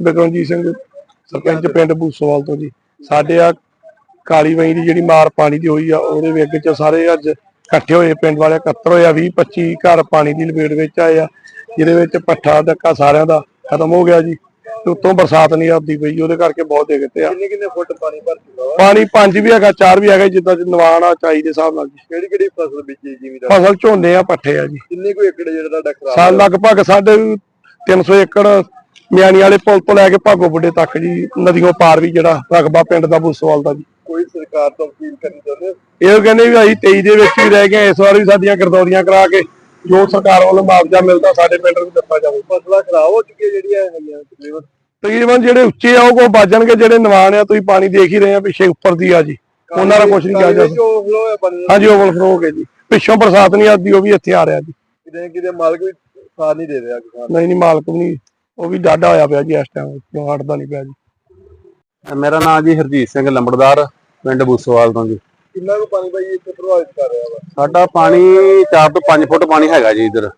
ਬਿਕਰਮਜੀਤ ਸਿੰਘ ਸਰਪੰਚ ਪਿੰਡ ਬੂਸੋਵਾਲ ਤੋਂ ਜੀ। ਸਾਡੇ ਆ ਕਾਲੀ ਵਈ ਦੀ ਜਿਹੜੀ ਮਾਰ ਪਾਣੀ ਦੀ ਹੋਈ ਆ ਉਹਦੇ ਵਿੱਚ ਚ ਸਾਰੇ ਅੱਜ ਇਕੱਠੇ ਹੋਏ ਪਿੰਡ ਵਾਲੇ ਇਕੱਤਰ ਹੋਏ ਆ 20 25 ਘਰ ਪਾਣੀ ਦੀ ਲਪੇਟ ਵਿੱਚ ਆਏ ਆ ਜਿਹਦੇ ਵਿੱਚ ਪੱਠਾ ਧੱਕਾ ਸਾਰਿਆਂ ਦਾ ਖਤਮ ਹੋ ਗਿਆ ਜੀ। ਤੇ ਉੱਤੋਂ ਬਰਸਾਤ ਨਹੀਂ ਆਉਂਦੀ ਪਈ ਉਹਦੇ ਕਰਕੇ ਬਹੁਤ ਦਿੱਕਤ ਆ। ਕਿੰਨੇ ਕਿੰਨੇ ਫੁੱਟ ਪਾਣੀ ਭਰ ਚੁੱਕਾ ਪਾਣੀ ਪੰਜ ਵੀ ਹੈਗਾ ਚਾਰ ਵੀ ਹੈਗਾ ਜਿੱਦਾਂ ਚ ਨਵਾਨ ਆ ਚਾਈ ਦੇ ਹਿਸਾਬ ਨਾਲ ਜੀ। ਕਿਹੜੀ ਕਿਹੜੀ ਫਸਲ ਬੀਜੀ ਜ਼ਿਮੀਦਾਰ? ਫਸਲ ਝੋਨੇ ਆ ਪੱਠੇ ਆ ਜੀ। ਕਿੰਨੇ ਕੁ ਏਕੜ ਜਿਹੜਾ ਤੁਹਾਡਾ ਖਰਾਬ ਸਾਲ ਲਗਭਗ ਸਾਡੇ 300 ਏਕੜ ਮਿਆਣੀ ਵਾਲੇ ਪੁਲ ਤੋਂ ਲੈ ਕੇ ਭਾਗੋ ਬੁੱਢੇ ਤੱਕ ਜੀ ਨਦੀਆਂ ਪਾਰ ਵੀ ਜਿਹੜਾ ਰਕਬਾ ਪਿੰਡ ਦਾ ਬੂਸਵਾਲ ਦਾ ਜੀ। ਕੋਈ ਸਰਕਾਰ ਤੋਂ ਅਪੀਲ ਕਰਨੀ ਚਾਹੁੰਦੇ? ਇਹ ਕਹਿੰਦੇ ਵੀ ਅਸੀਂ 23 ਦੇ ਵਿੱਚ ਹੀ ਰਹਿ ਗਏ ਇਸ ਵਾਰ ਵੀ ਸਾਡੀਆਂ ਗਰਦੌਰੀਆਂ ਕਰਾ ਕੇ ਜੋ ਸਰਕਾਰ ਵੱਲੋਂ ਮੁਆਵਜ਼ਾ ਮਿਲਦਾ ਸਾਡੇ ਪਿੰਡ ਨੂੰ ਦਿੱਤਾ ਜਾਵੇ। ਫਸਲਾਂ ਖਰਾਬ ਹੋ ਚੁੱਕੀਆਂ ਜਿਹੜੀਆਂ ਹੈਗੀਆਂ ਤਕਰੀਬਨ। ਤਕਰੀਬਨ ਜਿਹੜੇ ਉੱਚੇ ਆ ਉਹ ਕੋ ਬਾਜਣਗੇ ਜਿਹੜੇ ਨਿਵਾਨ ਆ ਤੁਸੀਂ ਪਾਣੀ ਦੇਖ ਹੀ ਰਹੇ ਆ ਪਿੱਛੇ ਉੱਪਰ ਦੀ ਆ ਜੀ। ਉਹਨਾਂ ਦਾ ਕੁਝ ਨਹੀਂ ਕਿਹਾ ਜਾ ਸਕਦਾ। ਹਾਂਜੀ ਓਵਰਫਲੋ ਹੋ ਗਏ ਜੀ। ਪਿੱਛੋਂ ਬਰਸਾਤ ਨਹੀਂ ਆਦੀ ਉਹ ਵੀ ਇੱਥੇ ਆ ਰਿਹਾ ਜੀ। ਕਿਤੇ ਕਿਤੇ ਮਾਲਕ ਵੀ ਸਾਥ ਨਹੀਂ ਦੇ ਰਿਹਾ ਕਿਸਾਨ। ਨਹੀਂ ਨਹੀਂ ਮਾਲਕ ਵੀ ਨਹੀਂ ਉਹ ਵੀ ਡਾਢਾ ਹੋਇਆ ਪਿਆ ਜੀ ਇਸ ਟਾਈਮ ਕਿਉਂ ਹਟਦਾ ਨਹੀਂ ਪਿਆ ਜੀ। ਮੇਰਾ ਨਾਮ ਜੀ ਹਰਜੀਤ ਸਿੰਘ ਲੰਬੜਦਾਰ ਪਿੰਡ ਬੂਸੋਵਾਲ ਤੋਂ ਜੀ। ਕਿੰਨਾ ਕੁ ਪਾਣੀ ਬਾਈ ਇੱਥੇ ਪ੍ਰਭਾਵਿਤ ਕਰ ਰਿਹਾ ਵਾ? ਸਾਡਾ ਪਾਣੀ 4 ਤੋਂ 5 ਫੁੱਟ ਪਾਣੀ ਹੈਗਾ ਜੀ ਇਧਰ।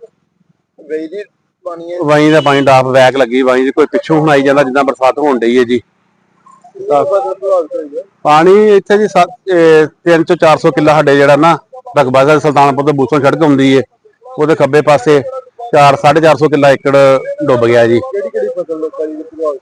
ਗਈ ਜੀ ਪਾਣੀ ਹੈ। ਵਾਈ ਦਾ ਪਾਣੀ ਡਾਫ ਵੈਕ ਲੱਗੀ ਵਾਈ ਦੀ ਕੋਈ ਪਿੱਛੋਂ ਹੁਣ ਆਈ ਜਾਂਦਾ ਜਿੱਦਾਂ ਬਰਸਾਤ ਹੋਣ ਡਈ ਹੈ ਜੀ। ਕੁ ਹੈ? ਪਾਣੀ ਇੱਥੇ ਜੀ 3 ਤੋਂ 400 ਕਿੱਲਾ ਸਾਡੇ ਜਿਹੜਾ ਨਾ ਰਕਬਾ ਦਾ ਸੁਲਤਾਨਪੁਰ ਤੋਂ ਬੂਸੋਂ ਸੜਕ ਹੁੰਦੀ ਏ ਉਹਦੇ ਖੱਬੇ ਪਾਸੇ। 4 450 ਕਿੱਲਾ ਏਕੜ ਡੁੱਬ ਗਿਆ ਜੀ। ਕਿਹੜੀ ਕਿਹੜੀ ਫਸਲ ਲੋਕਾਂ ਦੀ? ਪ੍ਰਭਾਵਿਤ